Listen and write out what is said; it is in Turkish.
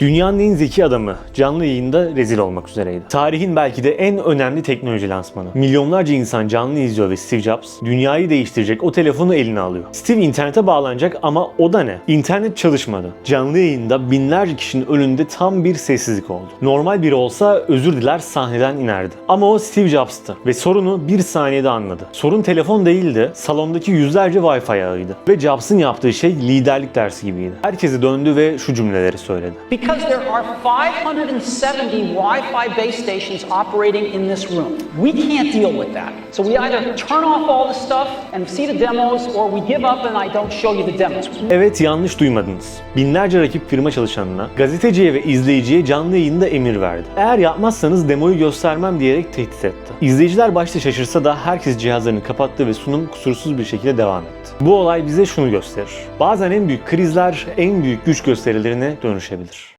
Dünyanın en zeki adamı canlı yayında rezil olmak üzereydi. Tarihin belki de en önemli teknoloji lansmanı. Milyonlarca insan canlı izliyor ve Steve Jobs dünyayı değiştirecek o telefonu eline alıyor. Steve internete bağlanacak ama o da ne? İnternet çalışmadı. Canlı yayında binlerce kişinin önünde tam bir sessizlik oldu. Normal biri olsa özür diler sahneden inerdi. Ama o Steve Jobs'tı ve sorunu bir saniyede anladı. Sorun telefon değildi, salondaki yüzlerce Wi-Fi ağıydı. Ve Jobs'ın yaptığı şey liderlik dersi gibiydi. Herkese döndü ve şu cümleleri söyledi. Because there are 570 Wi-Fi base stations operating in this room. We can't deal with that. So we either turn off all the stuff and see the demos or we give up and I don't show you the demos. Evet yanlış duymadınız. Binlerce rakip firma çalışanına, gazeteciye ve izleyiciye canlı yayında emir verdi. Eğer yapmazsanız demoyu göstermem diyerek tehdit etti. İzleyiciler başta şaşırsa da herkes cihazlarını kapattı ve sunum kusursuz bir şekilde devam etti. Bu olay bize şunu gösterir. Bazen en büyük krizler en büyük güç gösterilerine dönüşebilir.